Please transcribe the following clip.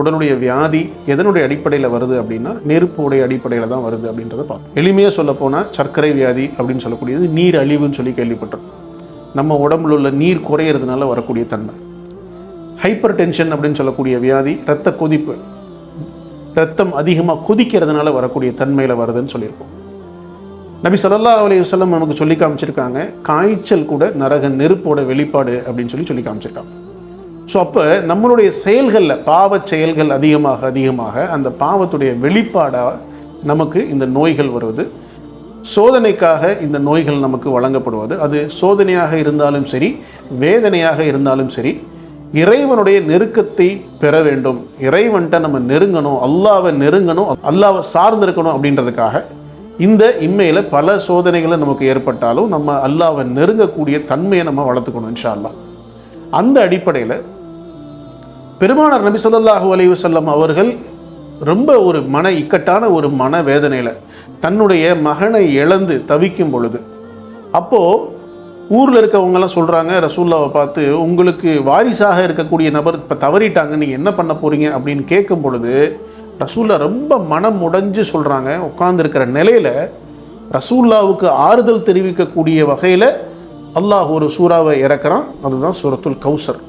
உடலுடைய வியாதி எதனுடைய அடிப்படையில் வருது அப்படின்னா நெருப்புடைய அடிப்படையில் தான் வருது அப்படின்றத பார்ப்போம். எளிமையாக சொல்ல போனால் சர்க்கரை வியாதி அப்படின்னு சொல்லக்கூடியது நீர் அழிவுன்னு சொல்லி கேள்விப்பட்டிருக்கோம் நம்ம உடம்புல உள்ள நீர் குறையிறதுனால வரக்கூடிய தன்மை. ஹைப்பர் டென்ஷன் அப்படின்னு சொல்லக்கூடிய வியாதி இரத்த கொதிப்பு ரத்தம் அதிகமாக கொதிக்கிறதுனால வரக்கூடிய தன்மையில் வருதுன்னு சொல்லியிருக்கோம் நபி சல்லா அலைஹி நமக்கு சொல்லி காமிச்சிருக்காங்க காய்ச்சல் கூட நரக நெருப்போட வெளிப்பாடு அப்படின்னு சொல்லி சொல்லி காமிச்சிருக்காங்க. ஸோ அப்போ நம்மளுடைய செயல்களில் பாவச் செயல்கள் அதிகமாக அதிகமாக அந்த பாவத்துடைய வெளிப்பாடாக நமக்கு இந்த நோய்கள் வருவது. சோதனைக்காக இந்த நோய்கள் நமக்கு வழங்கப்படுவது. அது சோதனையாக இருந்தாலும் சரி வேதனையாக இருந்தாலும் சரி இறைவனுடைய நெருக்கத்தை பெற வேண்டும். இறைவன்கிட்ட நம்ம நெருங்கணும் அல்லாவை நெருங்கணும் அல்லாவை சார்ந்திருக்கணும் அப்படின்றதுக்காக இந்த இம்மையில் பல சோதனைகளை நமக்கு ஏற்பட்டாலும் நம்ம அல்லாவை நெருங்கக்கூடிய தன்மையை நம்ம வளர்த்துக்கணும் இன்ஷா அல்லா அந்த அடிப்படையில் பெருமானார் நபி ஸல்லல்லாஹு அலைவசல்லம் அவர்கள் ரொம்ப ஒரு மன இக்கட்டான ஒரு மன வேதனையில் தன்னுடைய மகனை இழந்து தவிக்கும் பொழுது அப்போது ஊரில் இருக்கவங்கெல்லாம் சொல்கிறாங்க ரசூல்லாவை பார்த்து உங்களுக்கு வாரிசாக இருக்கக்கூடிய நபர் இப்போ தவறிட்டாங்க நீங்கள் என்ன பண்ண போகிறீங்க அப்படின்னு கேட்கும் பொழுது ரசூல்லா ரொம்ப மனம் உடைஞ்சு சொல்கிறாங்க உட்கார்ந்துருக்கிற நிலையில் ரசூல்லாவுக்கு ஆறுதல் தெரிவிக்கக்கூடிய வகையில் அல்லாஹ் ஒரு சூறாவை இறக்குறான். அதுதான் சூரத்துல் கௌசர்.